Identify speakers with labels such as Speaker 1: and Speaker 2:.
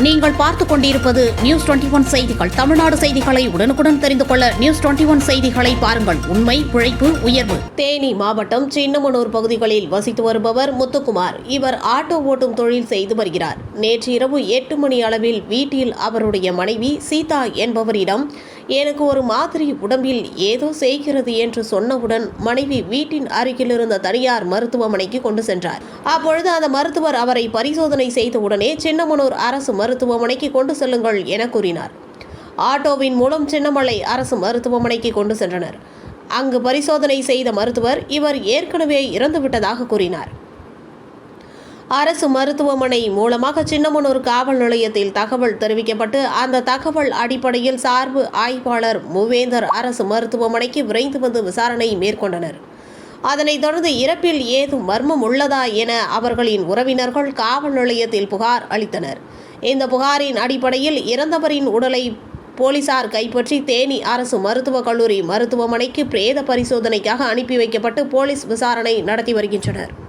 Speaker 1: நீங்கள் பார்த்துக் கொண்டிருப்பது நியூஸ் டுவெண்டி ஒன் செய்திகள். தமிழ்நாடு செய்திகளை உடனுக்குடன் தெரிந்து கொள்ள நியூஸ் டுவெண்டி ஒன் செய்திகளை பாருங்கள். உண்மை உழைப்பு உயர்வு. தேனி மாவட்டம் சின்னமனூர் பகுதிகளில் வசித்து வருபவர் முத்துக்குமார். இவர் ஆட்டோ ஓட்டும் தொழில் செய்து வருகிறார். நேற்று இரவு எட்டு மணி அளவில் வீட்டில் அவருடைய மனைவி சீதா என்பவரிடம் எனக்கு ஒரு மாதிரி உடம்பில் ஏதோ செய்கிறது என்று சொன்னவுடன் மனைவி வீட்டின் அருகில் இருந்த தனியார் மருத்துவமனைக்கு கொண்டு சென்றார். அப்பொழுது அந்த மருத்துவர் அவரை பரிசோதனை செய்த உடனே சின்னமனூர் அரசு மருத்துவமனைக்கு கொண்டு செல்லுங்கள் என கூறினார். ஆட்டோவின் மூலம் சின்னமலை அரசு மருத்துவமனைக்கு கொண்டு சென்றனர். அங்கு பரிசோதனை செய்த மருத்துவர் இவர் ஏற்கனவே இறந்துவிட்டதாக கூறினார். அரசு மருத்துவமனை மூலமாக சின்னமனூர் காவல் நிலையத்தில் தகவல் தெரிவிக்கப்பட்டு அந்த தகவல் அடிப்படையில் சார்பு ஆய்வாளர் மூவேந்தர் அரசு மருத்துவமனைக்கு விரைந்து வந்து விசாரணை மேற்கொண்டனர். அதனைத் தொடர்ந்து இறப்பில் ஏதும் மர்மம் உள்ளதா என அவர்களின் உறவினர்கள் காவல் நிலையத்தில் புகார் அளித்தனர். இந்த புகாரின் அடிப்படையில் இறந்தவரின் உடலை போலீசார் கைப்பற்றி தேனி அரசு மருத்துவக் கல்லூரி மருத்துவமனைக்கு பிரேத பரிசோதனைக்காக அனுப்பி வைக்கப்பட்டு போலீஸ் விசாரணை நடத்தி வருகின்றனர்.